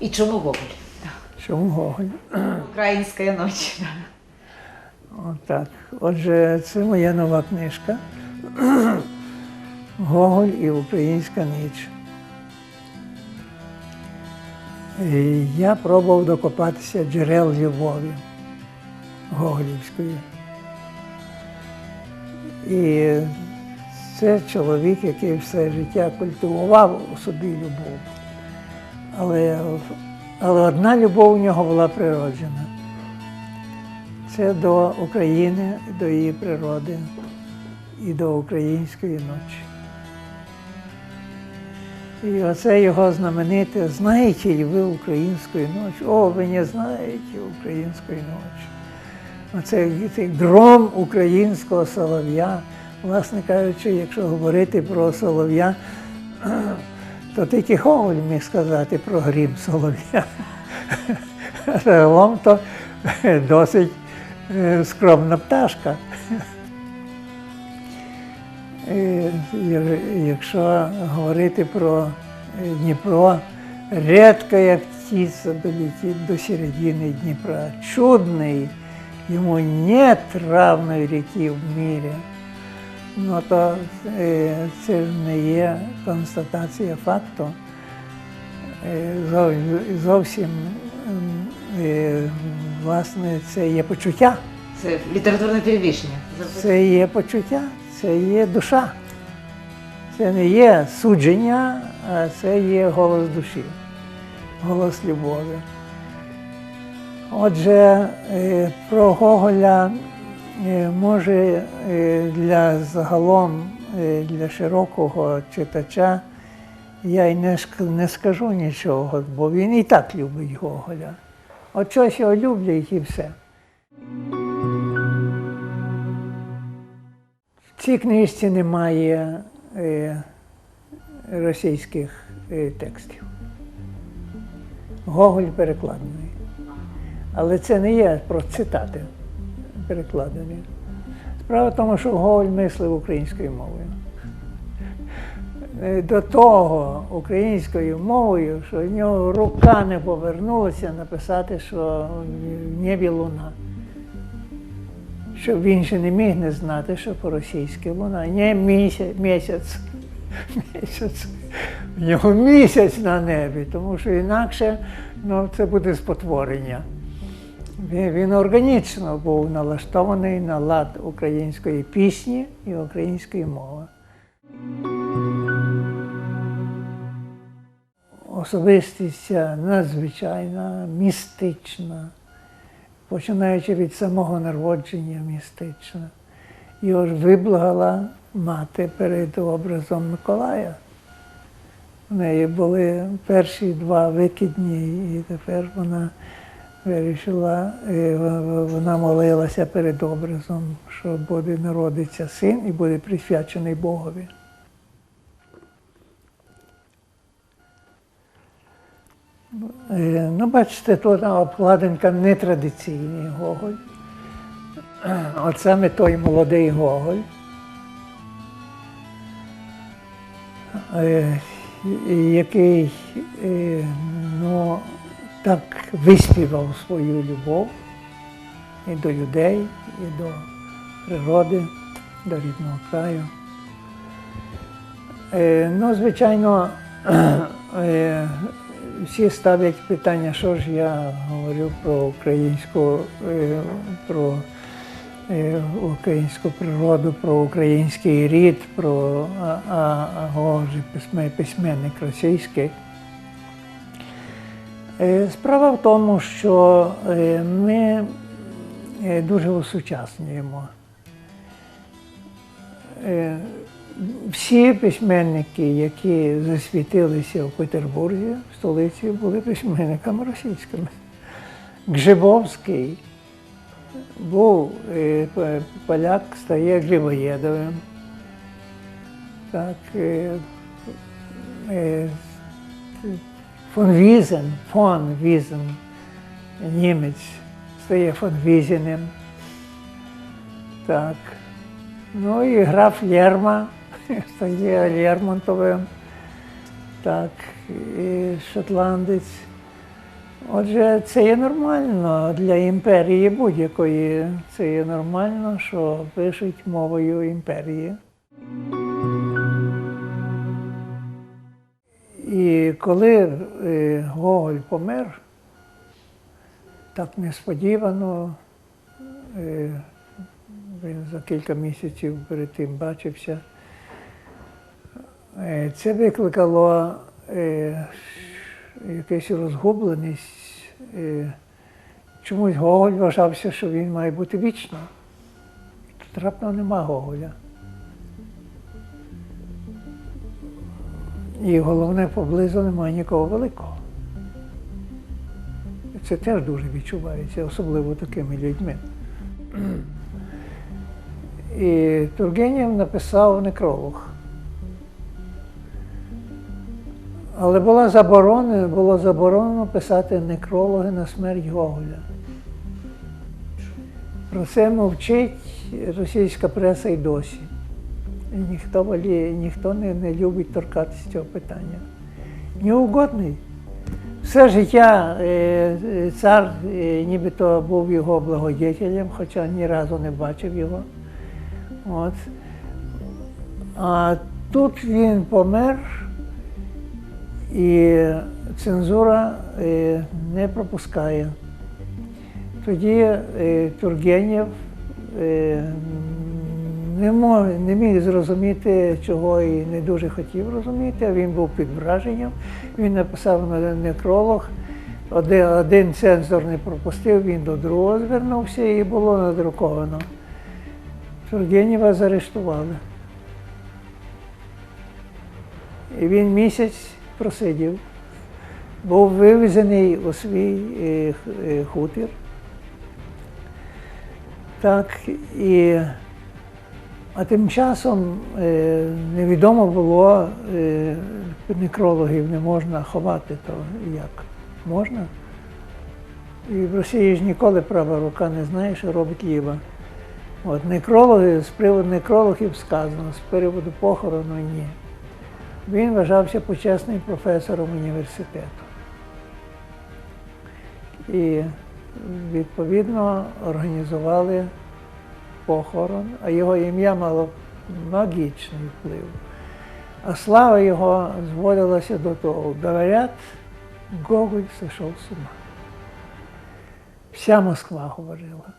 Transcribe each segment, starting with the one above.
І чому Гоголь? Чому Гоголь? Українська ніч. Отак. Отже, це моя нова книжка. Гоголь і Українська ніч. І я пробував докопатися джерел любові Гоголівської. І це чоловік, який все життя культивував у собі любов. Але, але одна любов у нього була природжена. Це до України, до її природи і до української ночі. І оце його знамените «Знаєте ли ви української ночі? О, ви не знаєте української ночі. Оце гром українського солов'я. Власне кажучи, якщо говорити про солов'я, то тільки Гоголь міг сказати про грім солов'я. Загалом то досить е, скромна пташка. Е, Якщо говорити про е, Дніпро, редкая птица долетит до середины Дніпра. Чудний, йому нет равної ріки в мірі. Ну то е, це ж не є констатація факту. Е, зов- Зовсім е, власне це є почуття. Це літературне перевішення. Це є почуття, це є душа. Це не є судження, а це є голос душі, голос любові. Отже, про Гоголя може е, для загалом, е, для широкого читача я й не, скажу нічого, бо він і так любить Гоголя. От щось його люблять і все. В цій книжці немає е, російських е, текстів. Гоголь перекладений. Але це не є про цитати перекладені. Справа в тому, що Гоголь мислив українською мовою. Е, До того українською мовою, що в нього рука не повернулася написати, що в небі луна щоб він ще не міг не знати, що по-російськи луна. Не місяць, місяць. Місяць. В нього місяць на небі, тому що інакше ну, це буде спотворення. Він, органічно був налаштований на лад української пісні і української мови. Особистість надзвичайна, містична починаючи від самого народження містична. Його ж виблагала мати перед образом Миколая. У неї були перші два викидні, і тепер вона вирішила, вона молилася перед образом, що буде народиться син і буде присвячений Богові. Е, Ну, бачите, тут обкладинка нетрадиційний Гоголь. От саме той молодий Гоголь. е, який е, так виспівав свою любов і до людей, і до природи, до рідного краю. Е, Ну, звичайно, е, всі ставлять питання, що ж я говорю про українську, е, про українську природу, про український рід, про а, а, а письменник російський. Е, Справа в тому, що е, ми е, дуже усучаснюємо. Е, Всі письменники, які засвітилися в Петербурзі, в столиці, були письменниками російськими. Гжибовський був поляк, стає Грибоєдовим. Так, фон Візен, фон Візен, німець, стає фон Візеним. Так. Ну і граф Лерма стає Лермонтовим. Так, і шотландець. Отже, це є нормально для імперії будь-якої. Це є нормально, що пишуть мовою імперії. І коли е, Гоголь помер, так несподівано, е, він за кілька місяців перед тим бачився, е, це викликало якусь розгубленість. Чомусь Гоголь вважався, що він має бути вічно. Тут нема Гоголя. І головне, поблизу немає нікого великого. Це теж дуже відчувається, особливо такими людьми. І Тургенєв написав некролог. Але була заборонена, було заборонено писати некрологи на смерть Гоголя. Про це мовчить російська преса й досі. Ніхто, воліє, ніхто не, не любить торкатися цього питання. Неугодний. Все життя е, е, цар е, нібито був його благодетелем, хоча ні разу не бачив його. От. А тут він помер, і цензура е, не пропускає. Тоді е, Тургенєв е, не, мог, не міг зрозуміти, чого і не дуже хотів розуміти, він був під враженням. Він написав на некролог. Один, один цензор не пропустив, він до другого звернувся і було надруковано. Тургенєва заарештували. І він місяць просидів, був вивезений у свій е, е, хутір. Так, і, а тим часом е, невідомо було, е, некрологів не можна ховати, то як? Можна? І в Росії ж ніколи права рука не знає, що робить ліва. От некрологи, з приводу некрологів сказано, з приводу похорону ні. Він вважався почесним професором університету. І відповідно організували похорон, а його ім'я мало магічний вплив. А слава його зводилася до того. Говорять, Гоголь сошов з ума. Вся Москва говорила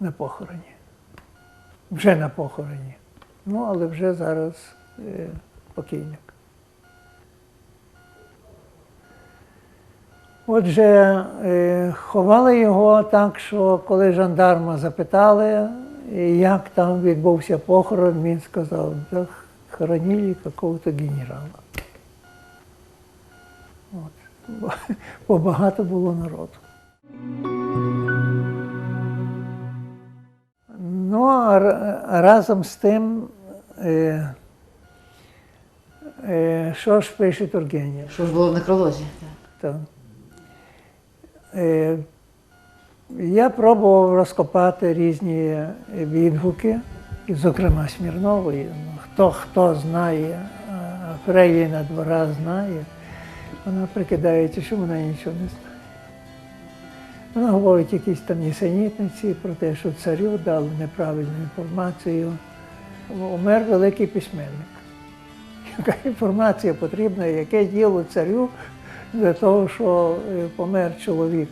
на похороні. Вже на похороні. Ну, але вже зараз е, покійник. Отже, е, ховали його так, що коли жандарма запитали, як там відбувся похорон, він сказав, да хоронили какого-то генерала. От. Бо, багато було народу. Ну, а разом з тим, е, е, що ж пише Тургенєв? Що ж було в некролозі? Так. Так. Е, я пробував розкопати різні відгуки, зокрема Смірнової. Хто хто знає, а Фрейліна двора знає, вона прикидається, що вона нічого не знає. Вона говорить якісь там нісенітниці про те, що царю дали неправильну інформацію. Умер великий письменник. Яка інформація потрібна, яке діло царю для того, що е, помер чоловік.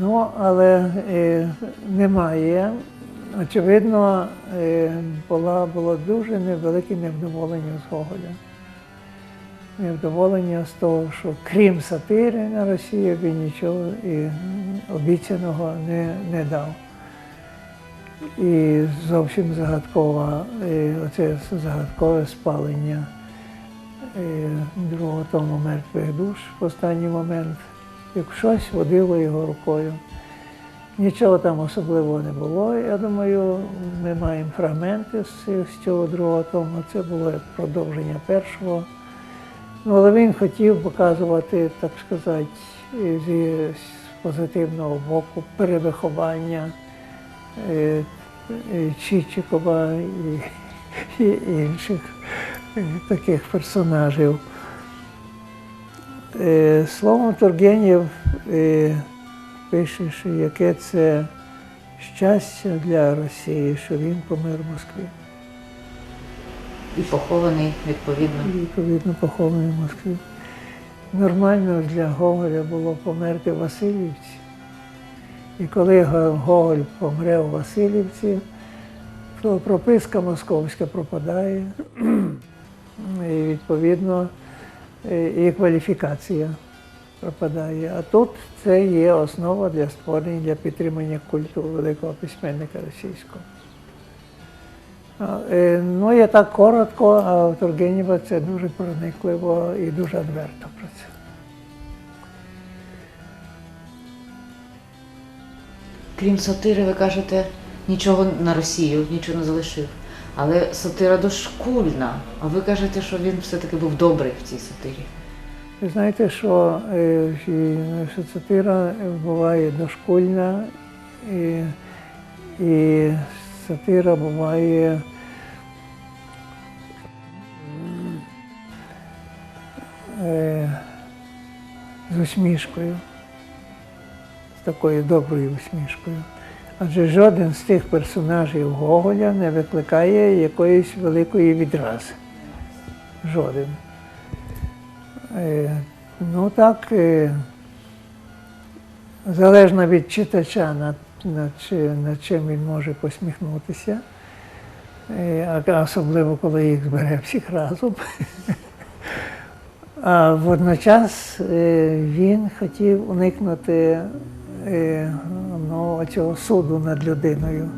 Ну, але е, немає. Очевидно, е, була, було дуже невелике невдоволення з Гоголя. Невдоволення з того, що крім сатири на Росію він нічого і обіцяного не, не дав. І зовсім загадкова, е, оце загадкове спалення е, другого тому мертвих душ в останній момент, як щось водило його рукою. Нічого там особливого не було. Я думаю, ми маємо фрагменти з, цього другого тому. Це було як продовження першого. Ну, але він хотів показувати, так сказати, з позитивного боку перевиховання е, е, Чичикова і, і інших е, таких персонажів. Е, Словом Тургенєв е, пише, що яке це щастя для Росії, що він помер в Москві. І похований відповідно. І, відповідно, похований в Москві. Нормально для Гоголя було померти в Васильівці. І коли Гоголь помре у Васильівці, то прописка московська пропадає. І відповідно і кваліфікація пропадає. А тут це є основа для створення, для підтримання культу великого письменника російського. Е, Ну, я так коротко, а у Тургенєва це дуже проникливо і дуже адверто про це. Крім сатири, ви кажете, нічого на Росію, нічого не залишив. Але сатира дошкульна. А ви кажете, що він все-таки був добрий в цій сатирі. Ви знаєте, що, е, що сатира буває дошкульна, і, і сатира буває е, з усмішкою, з такою доброю усмішкою. Адже жоден з тих персонажів Гоголя не викликає якоїсь великої відрази. Жоден. Е, Ну так, е, залежно від читача, над, чим він може посміхнутися, Е, особливо коли їх збере всіх разом. А водночас він хотів уникнути ну, цього суду над людиною.